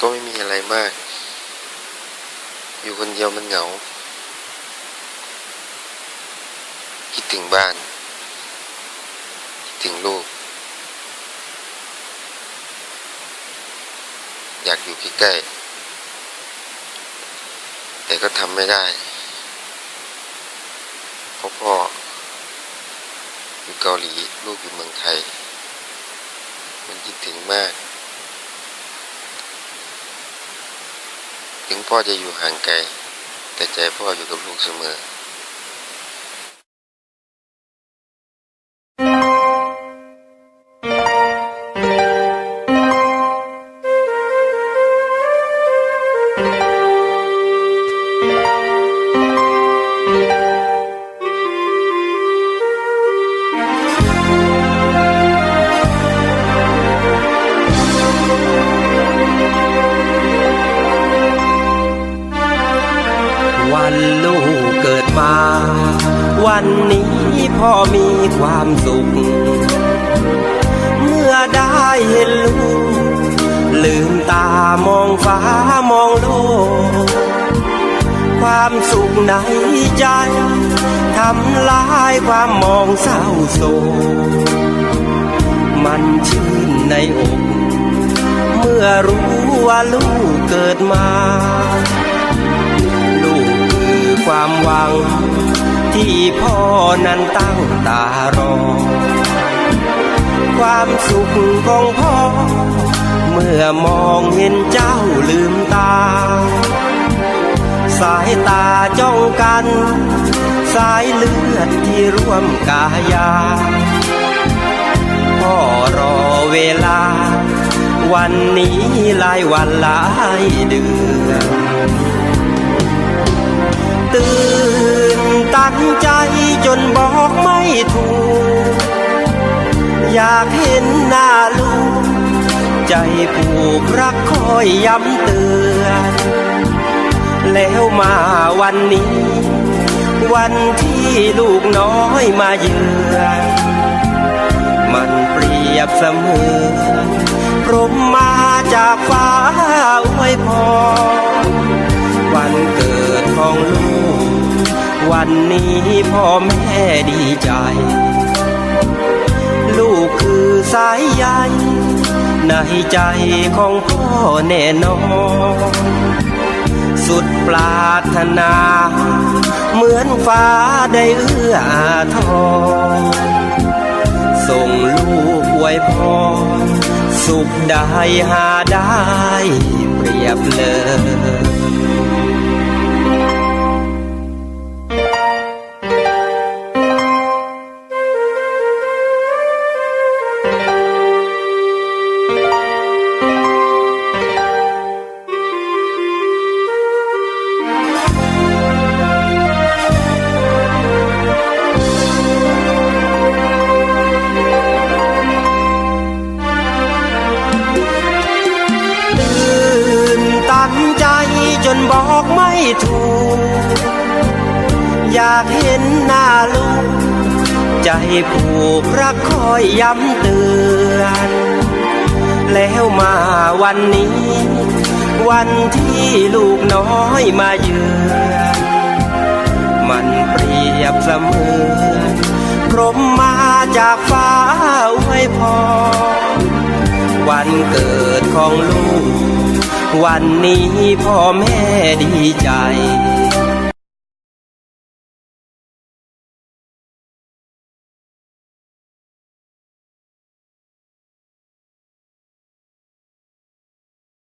ก็ไม่มีอะไรมาก อยู่คนเดียวมันเหงา คิดถึงบ้าน คิดถึงลูก อยากอยู่ใกล้ๆแต่ก็ทำไม่ได้เพราะพ่ออยู่เกาหลี ลูกอยู่เมืองไทย มันคิดถึงมาก ถึงพ่อจะอยู่ห่างไกล แต่ใจพ่ออยู่กับลูกเสมอ วันลูกเกิดมา วันนี้พ่อมีความสุข เมื่อได้เห็นลูก ลืมตามองฟ้ามองโลก ความสุขในใจทำลายความมองเศร้าโศกมันชื่นในอก เมื่อรู้ว่าลูกเกิดมา ความหวัง ที่พ่อนั้นตั้งตารอ ความสุขของพ่อ เมื่อมองเห็นเจ้าลืมตา สายตาจ้องกัน สายเลือดที่ร่วมกายา พ่อรอเวลา วันนี้หลายวันหลายเดือน ตื่นตั้งใจจนบอกไม่ถูก อยากเห็นหน้าลูก ใจผูกรักคอยย้ำเตือน แล้วมาวันนี้ วันที่ลูกน้อยมาเยือนมันเปรียบเสมือนพรมมาจากฟ้าอวยพร วันนี้พ่อแม่ดีใจ ลูกคือสายใยในใจของพ่อแน่นอนสุดปรารถนา เหมือนฟ้าได้เอื้ออาทรส่งลูกอวยพรสุขได้หาได้เปรียบเลย บอกไม่ถูก อยากเห็นหน้าลูก ใจผูกรักคอยย้ำเตือน แล้วมาวันนี้ วันที่ลูกน้อยมาเยือนมันเปรียบเสมือนพรมมาจากฟ้าอวยพรวันเกิดของลูก วันนี้พ่อแม่ดีใจ